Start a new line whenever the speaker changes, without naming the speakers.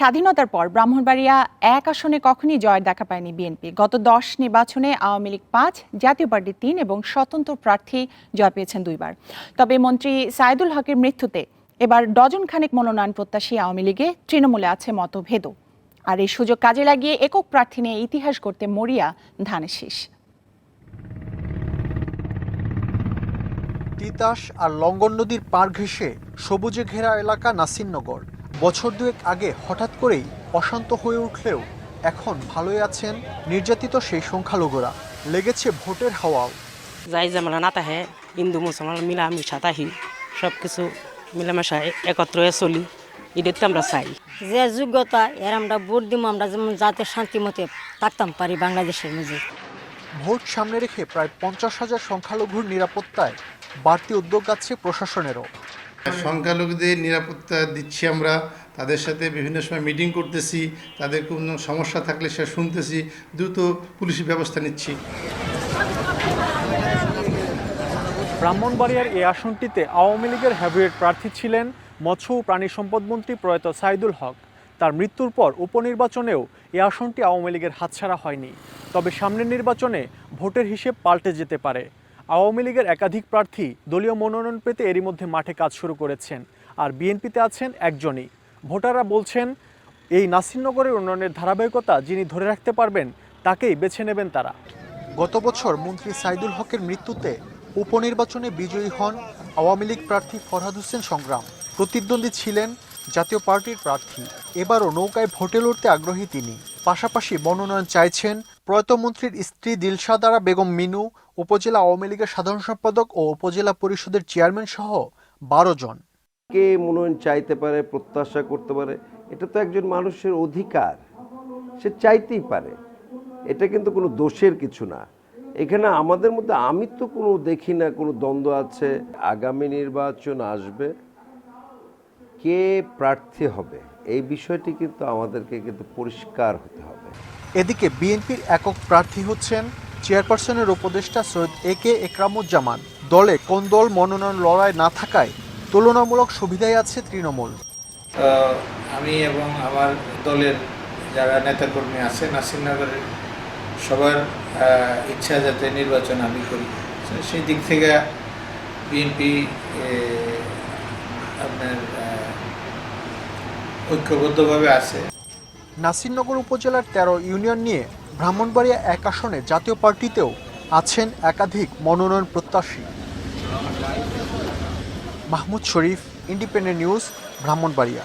স্বাধীনতার পর ব্রাহ্মণবাড়িয়া এক আসনে কখনই জয়ের দেখা পায়নি বিএনপি। গত দশ নির্বাচনে আওয়ামী লীগ পাঁচ, জাতীয় পার্টি তিন এবং স্বতন্ত্র প্রার্থী জয় পেয়েছেন দুইবার। তবে মন্ত্রী সাইদুল হকের মৃত্যুতে এবার ডজন খানেক মনোনয়ন প্রত্যাশী আওয়ামী লীগে তৃণমূলে আছে মতভেদও। আর এই সুযোগ কাজে লাগিয়ে একক প্রার্থী নিয়ে ইতিহাস করতে মরিয়া ধানের শীষ।
তিতাস আর লঙ্গন নদীর পার ঘেঁষে সবুজে ঘেরা এলাকা নাসিরনগর। বছর দুয়েক আগে হঠাৎ করেই অশান্ত হয়ে উঠলেও এখন ভালোই আছেন নির্যাতিত সেই সংখ্যালঘুরা। লেগেছে ভোটের হাওয়াও।
যাই ঝামেলা না তাহে হিন্দু মুসলমান মিলামিশা তাহি সব কিছু মিলামেশা একত্র হয়ে চলি। এদের তো আমরা চাই।
যে যোগ্যতা এর আমরা ভোট দিব আমরা যেমন যাতে শান্তি মতে থাকতাম পারি বাংলাদেশের মধ্যে।
ভোট সামনে রেখে প্রায় পঞ্চাশ হাজার সংখ্যালঘুর নিরাপত্তায় বাড়তি উদ্যোগ আছে প্রশাসনেরও।
সংখ্যালঘুদের নিরাপত্তা দিচ্ছি আমরা। তাদের সাথে বিভিন্ন সময় মিটিং করতেছি। তাদের কোনো সমস্যা থাকলে সে শুনতেছি। দ্রুত পুলিশি ব্যবস্থা নিচ্ছি।
ব্রাহ্মণবাড়িয়ার এই আসনটিতে আওয়ামী লীগের হ্যাভিয়েট প্রার্থী ছিলেন মৎস্য প্রাণী সম্পদ মন্ত্রী প্রয়াত সাইদুল হক। তার মৃত্যুর পর উপনির্বাচনেও এই আসনটি আওয়ামী লীগের হাতছাড়া হয়নি। তবে সামনের নির্বাচনে ভোটের হিসেব পাল্টে যেতে পারে। আওয়ামী লীগের একাধিক প্রার্থী দলীয় মনোনয়ন পেতে এরই মধ্যে মাঠে কাজ শুরু করেছেন আর বিএনপিতে আছেন একজনই। ভোটাররা বলছেন, এই নাসিরনগরের উন্নয়নের ধারাবাহিকতা যিনি ধরে রাখতে পারবেন, তাকেই বেছে নেবেন তারা।
গত বছর মন্ত্রী সাইদুল হকের মৃত্যুতে উপনির্বাচনে বিজয়ী হন আওয়ামী লীগ প্রার্থী ফরহাদ হোসেন সংগ্রাম। প্রতিদ্বন্দ্বী ছিলেন জাতীয় পার্টির প্রার্থী। এবারও নৌকায় ভোটে লড়তে আগ্রহী তিনি। পাশাপাশি মনোনয়ন চাইছেন প্রয়াত মন্ত্রীর স্ত্রী দিলশাদারা বেগম মিনু উপজেলা আওয়ামী লীগের সাধারণ সম্পাদক ও উপজেলা পরিষদের চেয়ারম্যান সহ বারো জন।
কে মনোনয়ন চাইতে পারে প্রত্যাশা করতে পারে এটা তো একজন মানুষের অধিকার। সে চাইতেই পারে। এটা কিন্তু কোনো দোষের কিছু না। এখানে আমাদের মধ্যে আমি তো কোনো দেখি না কোনো দ্বন্দ্ব আছে। আগামী নির্বাচন আসবে। কে প্রার্থী হবে? এই বিষয়টি কিন্তু আমাদেরকে কিন্তু পরিষ্কার হতে হবে।
এদিকে বিএনপির একক প্রার্থী হচ্ছেন চেয়ারপারসনের উপদেষ্টা সৈয়দ এ কে একরামুজ্জামান দলে কোন দল মনোনয়ন লড়াই না থাকায় তুলনামূলক সুবিধায় আছে তৃণমূল।
আমি এবং আমার দলের যারা নেতাকর্মী আছে নাসিরনগরের সবার ইচ্ছা যাতে নির্বাচন আমি করি। সেই দিক থেকে বিএনপি আপনার ঐক্যবদ্ধভাবে আছে।
নাসিরনগর উপজেলার তেরো ইউনিয়ন নিয়ে ব্রাহ্মণবাড়িয়া এক আসনে জাতীয় পার্টিতেও আছেন একাধিক মনোনয়ন প্রত্যাশী। Mahmud Sharif independent news Brahmanbaria.